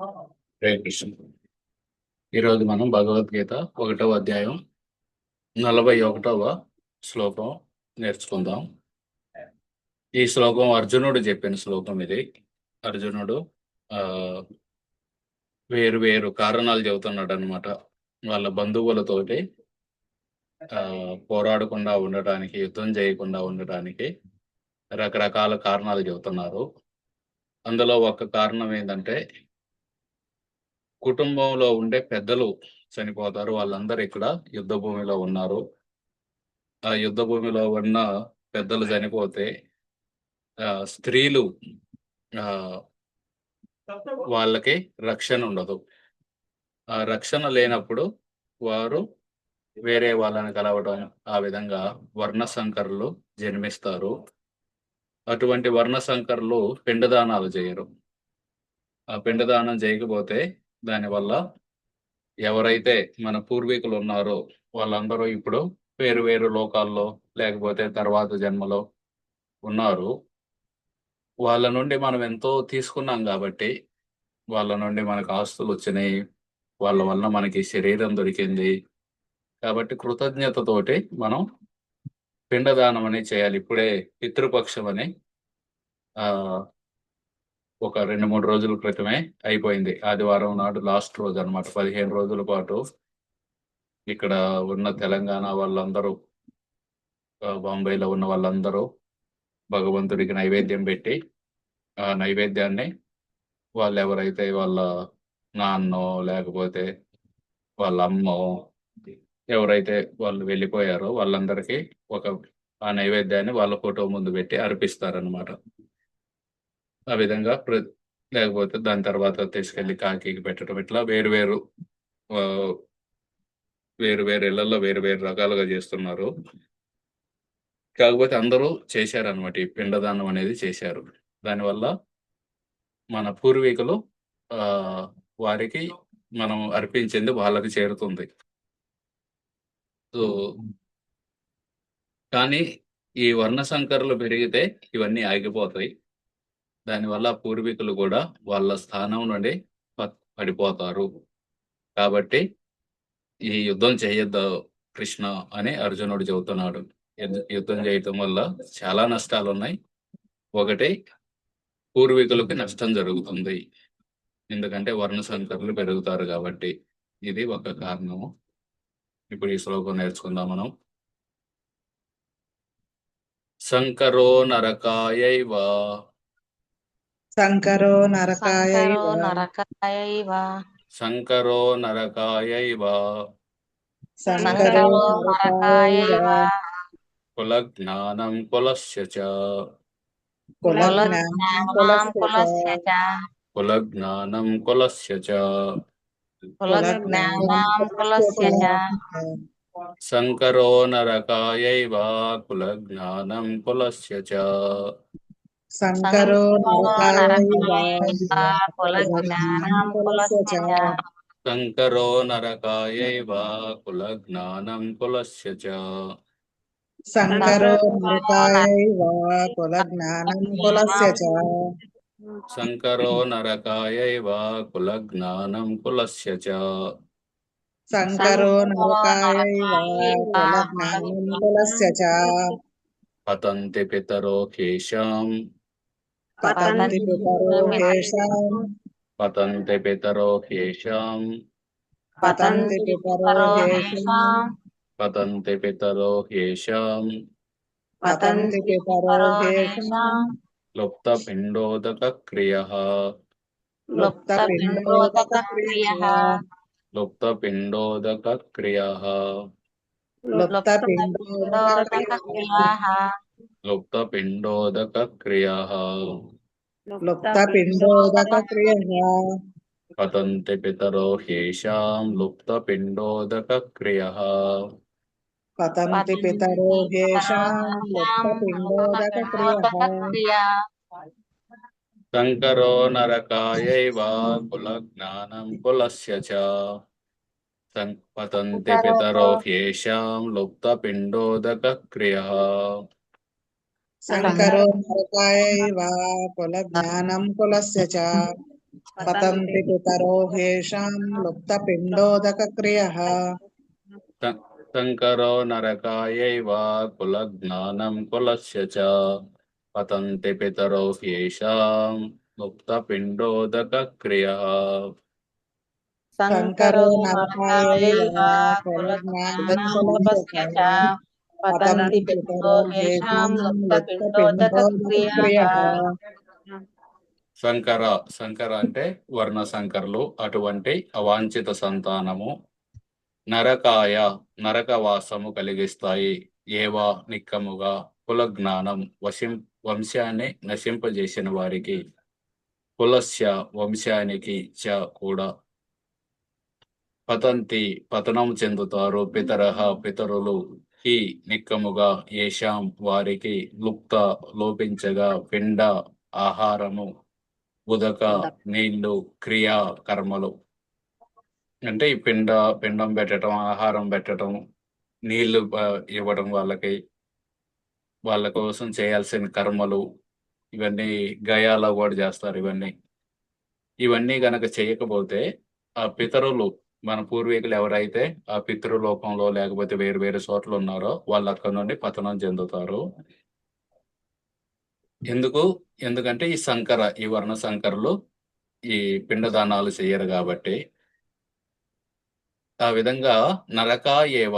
హరే కృష్ణ. ఈరోజు మనం భగవద్గీత ఒకటవ అధ్యాయం నలభై ఒకటవ శ్లోకం నేర్చుకుందాం. ఈ శ్లోకం అర్జునుడు చెప్పిన శ్లోకం ఇది. అర్జునుడు ఆ వేరు వేరు కారణాలు చెబుతున్నాడు అనమాట వాళ్ళ బంధువులతోటి ఆ పోరాడకుండా ఉండటానికి యుద్ధం చేయకుండా ఉండటానికి రకరకాల కారణాలు చెబుతున్నారు. అందులో ఒక కారణం ఏంటంటే కుటుంబంలో ఉండే పెద్దలు చనిపోతారు. వాళ్ళందరూ ఇక్కడ యుద్ధ భూమిలో ఉన్నారు. ఆ యుద్ధ భూమిలో ఉన్న పెద్దలు చనిపోతే ఆ స్త్రీలు ఆ వాళ్ళకి రక్షణ ఉండదు. ఆ రక్షణ లేనప్పుడు వారు వేరే వాళ్ళని కలవడం ఆ విధంగా వర్ణ సంకరులు జన్మిస్తారు. అటువంటి వర్ణ సంకరులు పిండదానాలు చేయరు. ఆ పిండదానం చేయకపోతే దానివల్ల ఎవరైతే మన పూర్వీకులు ఉన్నారో వాళ్ళందరూ ఇప్పుడు వేరు వేరు లోకాల్లో లేకపోతే తర్వాత జన్మలో ఉన్నారు. వాళ్ళ నుండి మనం ఎంతో తీసుకున్నాం కాబట్టి వాళ్ళ నుండి మనకు ఆస్తులు వచ్చినాయి. వాళ్ళ వల్ల మనకి శరీరం దొరికింది. కాబట్టి కృతజ్ఞతతోటి మనం పిండదానం అనేది చేయాలి. ఇప్పుడే పితృపక్షం అని ఒక రెండు మూడు రోజుల క్రితమే అయిపోయింది. ఆదివారం నాడు లాస్ట్ రోజు అన్నమాట. పదిహేను రోజుల పాటు ఇక్కడ ఉన్న తెలంగాణ వాళ్ళందరూ బాంబేలో ఉన్న వాళ్ళందరూ భగవంతుడికి నైవేద్యం పెట్టి ఆ నైవేద్యాన్ని వాళ్ళు ఎవరైతే వాళ్ళ నాన్నో లేకపోతే వాళ్ళ అమ్మో ఎవరైతే వాళ్ళు వెళ్ళిపోయారో వాళ్ళందరికీ ఒక ఆ నైవేద్యాన్ని వాళ్ళ ఫోటో ముందు పెట్టి అర్పిస్తారనమాట ఆ విధంగా ప్ర లేకపోతే దాని తర్వాత తీసుకెళ్ళి కాకికి పెట్టడం ఇట్లా వేరు వేరు వేరు వేరు ఇళ్ళలో వేరు వేరు రకాలుగా చేస్తున్నారు. కాకపోతే అందరూ చేశారనమాట ఈ పిండదానం అనేది చేశారు. దానివల్ల మన పూర్వీకులు ఆ వారికి మనం అర్పించింది వాళ్ళకి చేరుతుంది. సో కానీ ఈ వర్ణ సంకరలు పెరిగితే ఇవన్నీ ఆగిపోతాయి. దానివల్ల పూర్వీకులు కూడా వాళ్ళ స్థానం నుండి ప- పడిపోతారు. కాబట్టి ఈ యుద్ధం చేయొద్దు కృష్ణ అని అర్జునుడు చెబుతున్నాడు. యుద్ధం చేయటం వల్ల చాలా నష్టాలు ఉన్నాయి ఒకటి పూర్వీకులకి నష్టం జరుగుతుంది. ఎందుకంటే వర్ణ సంకరులు పెరుగుతారు కాబట్టి ఇది ఒక కారణము. ఇప్పుడు ఈ శ్లోకం నేర్చుకుందాం మనం. సంకరో నరకాయైవ శంకరో నరకాయ శంకరో నరకాయైవ శంకరో నరకాయైవ శంకరో శంకరో నరకాయైవ కులజ్ఞానం కులస్య కులజ్ఞానం కులజ్ఞానాం కులస్య చ. కులజ్ఞానం కులస్య కులస్య చ. శంకరో నరకాయైవ కులజ్ఞానం కులస్య చ శంకరో నరకాయ నరకాయైవ కులజ్ఞానాం కులస్య శంకరో నరకాయైవ కులజ్ఞానం కులస్య చ. శంకరో నరకాయ కులస్య శంకరో నరకాయైవ కులజ్ఞానం కులస్య శంకరో నరకాయ కులజ్ఞానం కులస్య చ. పతంతి పితరో కేశాం. పతంతి పితరో హేషాం పతంతి పితరో కేశాం పతంతి పితరో హేషాం పతంతి పితరో కేశాం పతంతి పితరో హేషాం లుప్త పిండోదక క్రియ లుప్త పిండోదక క్రియః లుప్త పిండోదక క్రియ లుప్త పిండోదక క్రియః లుప్త పిండోదక క్రియ లుప్త పిండోదక క్రియః పతంతి పితరో హేషాం లుప్త పిండోదక క్రియ పతంతి పితరో హేషాం లుప్త పిండోదక క్రియః శంకరో నరకాయైవ కులజ్ఞానం కులస్య చ సం- పతంతి పితరో హ్యేషాం లుప్త పిండోదక క్రియ శంకరో నరకాయైవ కుల జ్ఞానం కులస్య చ పతంతి శంకర శంకర అంటే వర్ణ శంకరులు అటువంటి అవాంఛిత సంతానము నరకాయ నరకవాసము కలిగిస్తాయి. ఏవా నిక్కముగా కుల జ్ఞానం వశిం వంశాన్ని నశింపజేసిన వారికి కులస్య వంశానికి చ కూడా పతంతి పతనం చెందుతారు. పితరహ పితరులు ఈ నిక్కముగా ఏషాం వారికి లుప్త లోపించగా పిండ ఆహారము ఉదక నీళ్ళు క్రియా కర్మలు. అంటే ఈ పిండ పిండం పెట్టడం ఆహారం పెట్టడం నీళ్ళు ఇవ్వడం వాళ్ళకి వాళ్ళ కోసం చేయాల్సిన కర్మలు ఇవన్నీ గయాలో కూడా చేస్తారు ఇవన్నీ. ఇవన్నీ గనక చేయకపోతే ఆ పితరులు మన పూర్వీకులు ఎవరైతే ఆ పితృలోకంలో లేకపోతే వేరు వేరు చోట్ల ఉన్నారో వాళ్ళు అక్కడ నుండి పతనం చెందుతారు. ఎందుకు? ఎందుకంటే ఈ సంకర ఈ వర్ణ సంకరులు ఈ పిండదానాలు చేయరు కాబట్టి. ఆ విధంగా నరకా ఏవ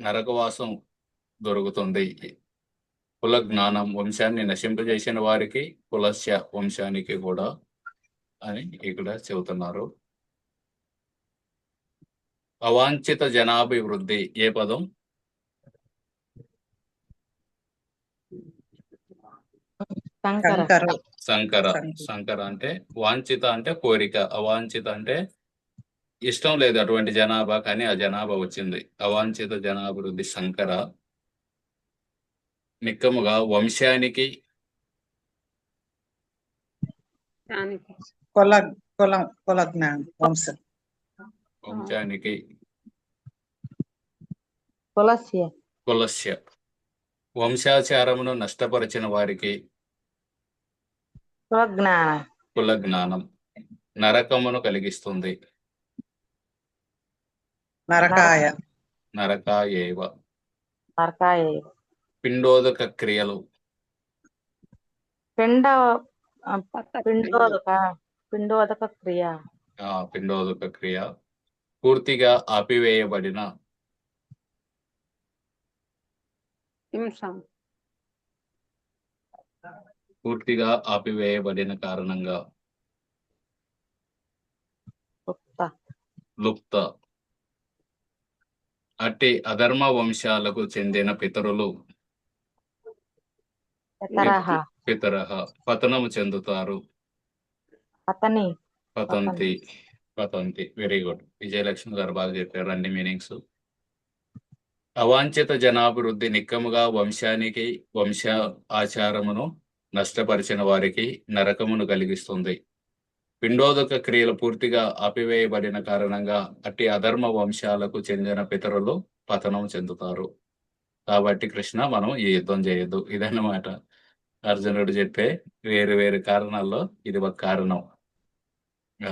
నరకవాసం దొరుకుతుంది. కుల జ్ఞానం వంశాన్ని నశింపజేసిన వారికి కులస్య వంశానికి కూడా అని ఇక్కడ చెబుతున్నారు. అవాంఛిత జనాభివృద్ధి ఏ పదం? శంకర శంకరు సంకర. సంకర. సంకర అంటే వాంఛిత అంటే కోరిక. అవాంఛిత అంటే ఇష్టం లేదు అటువంటి జనాభా కానీ ఆ జనాభా వచ్చింది. అవాంఛిత జనాభివృద్ధి సంకర. నిక్కముగా వంశానికి. కుల కులం కుల జ్ఞానం వంశం. వంశానికి కులస్య కులస్య వంశాచారమును నష్టపరిచిన వారికి కులజ్ఞాన కుల జ్ఞానం నరకమును కలిగిస్తుంది నరకాయ నరకాయేవ నరకాయ పిండోదక క్రియలు పిండ పిండోదక పిండోదక క్రియ ఆ పిండోదక క్రియ పూర్తిగా ఆపివేయబడిన పూర్తిగా ఆపివేయబడిన కారణంగా లుప్త. అట్టి అధర్మ వంశాలకు చెందిన పితరులు పితరహ. పతనము చెందుతారు. పతంతి. పతంతి వెరీ గుడ్ విజయలక్ష్మి గారు బాగా చెప్పారు అన్ని మీనింగ్స్ అవాంఛిత జనాభివృద్ధి నిక్కముగా వంశానికి వంశ ఆచారమును నష్టపరిచిన వారికి నరకమును కలిగిస్తుంది. పిండోదక క్రియలు పూర్తిగా ఆపివేయబడిన కారణంగా అట్టి అధర్మ వంశాలకు చెందిన పితరులు పతనం చెందుతారు. కాబట్టి కృష్ణ మనం ఈ యుద్ధం చేయొద్దు. ఇదన్నమాట. అర్జునుడు చెప్పే వేరు వేరు కారణాల్లో ఇది ఒక కారణం. ఆ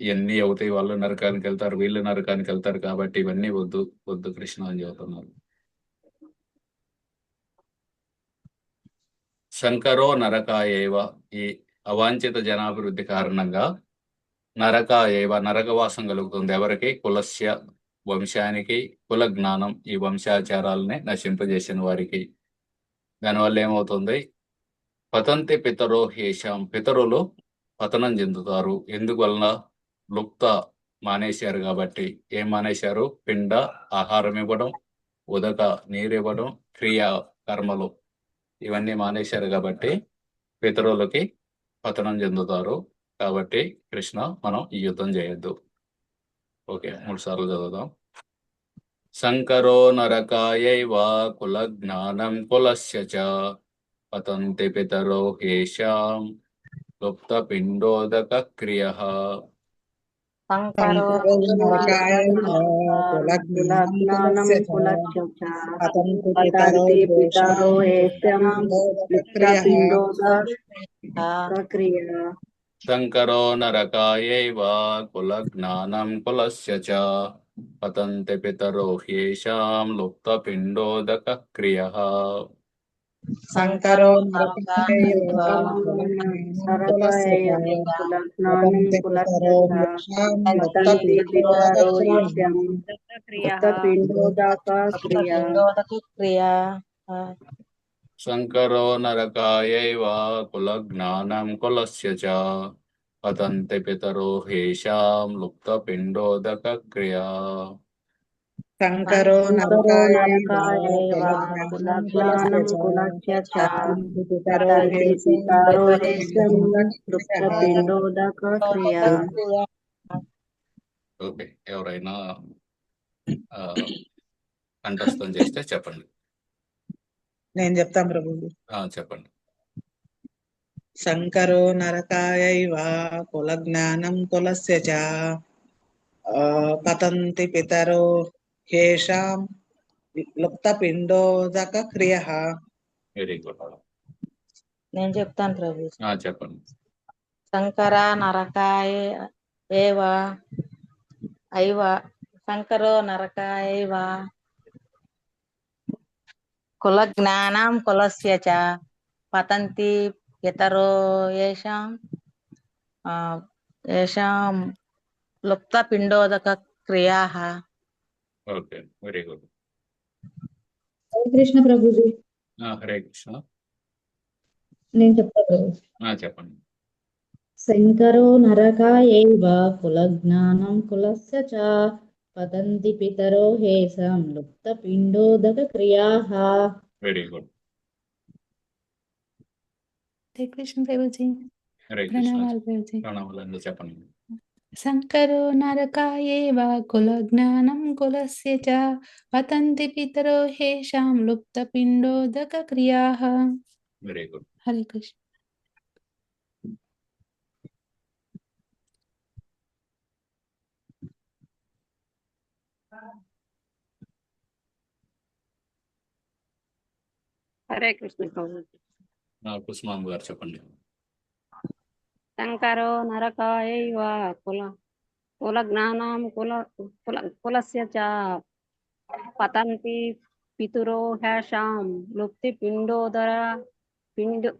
ఇవన్నీ అవుతాయి వాళ్ళు నరకానికి వెళ్తారు వీళ్ళు నరకానికి వెళ్తారు కాబట్టి ఇవన్నీ వద్దు వద్దు కృష్ణ అని చెబుతున్నారు. శంకరో నరకాయేవ ఈ అవాంఛిత జనాభివృద్ధి కారణంగా నరకాయేవ నరకవాసం కలుగుతుంది. ఎవరికి? కులస్య వంశానికి కుల జ్ఞానం ఈ వంశాచారాలనే నశింపజేసిన వారికి. దానివల్ల ఏమవుతుంది? పతంతి పితరో హేషాం పితరులు పతనం చెందుతారు. ఎందువలన లుప్త మానేశారు కాబట్టి ఏం మానేశారు? పిండ ఆహారం ఇవ్వడం ఉదక నీరు ఇవ్వడం క్రియ కర్మలు. ఇవన్నీ మానేశారు కాబట్టి పితరులకి పతనం చెందుతారు. కాబట్టి కృష్ణ మనం ఈ యుద్ధం చేయొద్దు. ఓకే మూడు సార్లు చదువుదాం. శంకరో నరకాయైవ కుల జ్ఞానం కులస్య చ పతంతి పితరో హేషాం. గుప్త పిండోదక క్రియ. శంకరో శంకరో నరకాయ కుల జ్ఞానం కులస్య చ పతంతి పితరో హేషాం పిండోదకక్రియః ఆ, క్రియ శంకరో నరకాయైవ కులజ్ఞానం కులస్య చ పతంతి పితరో హ్యేషాం లుప్తపిండోదక క్రియః నరకాయ కులస్య కులస్య కులస్య ఓకే ఎవరైనా కంఠస్థం చేస్తే చెప్పండి. నేను చెప్తాను ప్రభుజీ. ఆ, చెప్పండి. శంకరో నరకాయైవ కులజ్ఞానం కులస్య చ ఆ, పతంతి పితరో హ్యేషాం లుప్తపిండోదక క్రియ వెరీ గుడ్ నేను చెప్తాను ప్రభు. చెప్పండి. శంకర నరకాయ ఏవ ఐవ శంకరో నరకాయైవ కుల జ్ఞానం కులస్య చ పతంతి ఇతరో ఏషాం ఏషాం లుప్త పిండోదక క్రియాః okay very good. Hare Krishna Prabhuji. Hare Krishna. నేను చెప్తాను ఆ, చెప్పండి. శంకరో నరకాయైవ కులజ్ఞానం కులస్య చ పతంతి పితరో లుప్త పిండోదక క్రియాః. Very good. హరే కృష్ణ ప్రభుజీ. హరే కృష్ణ. ప్రణామాలు ప్రభుజీ. చెప్పండి. శంకరో నరకాయేవ కులజ్ఞానం కులస్య చ పతంతి పితరో హేషాం లుప్తపిండోదక క్రియాః వెరీ గుడ్ హరే కృష్ణ హరే కృష్ణ ప్రభు కుస్మాం గారు చెప్పండి శంకరో నరకాయైవ కుల కుల జ్ఞానం కుల కుల కులస్య చ పతంతి పితురో హ్యాషాం లుప్తి పిండోదర పిండు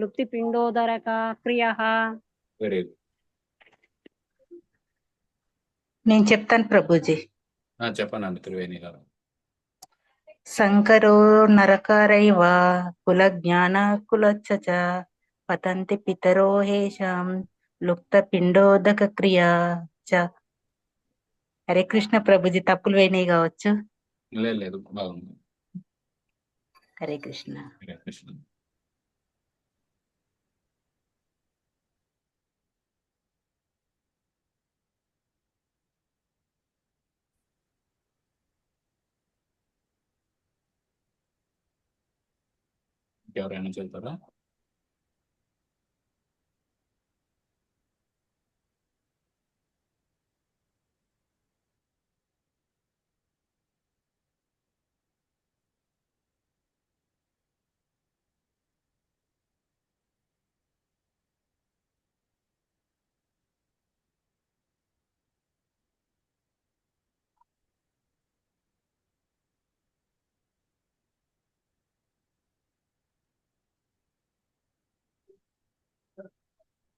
లుప్తి పిండోదరక క్రియ వెరీ గుడ్ నేను చెప్తాను ప్రభుజీ. చెప్పండి అండి త్రివేణి గారు. శంకరో నరకరైవ కుల జ్ఞాన కులచ్చ చ పతంతి పితరో హేషాం లుప్త పిండోదక క్రియా చ హరే కృష్ణ ప్రభుజీ తప్పులు పోయినాయి కావచ్చు? లేదు బాగుంది. హరే కృష్ణ. హరే కృష్ణ. ఎవరైనా చెప్తారా?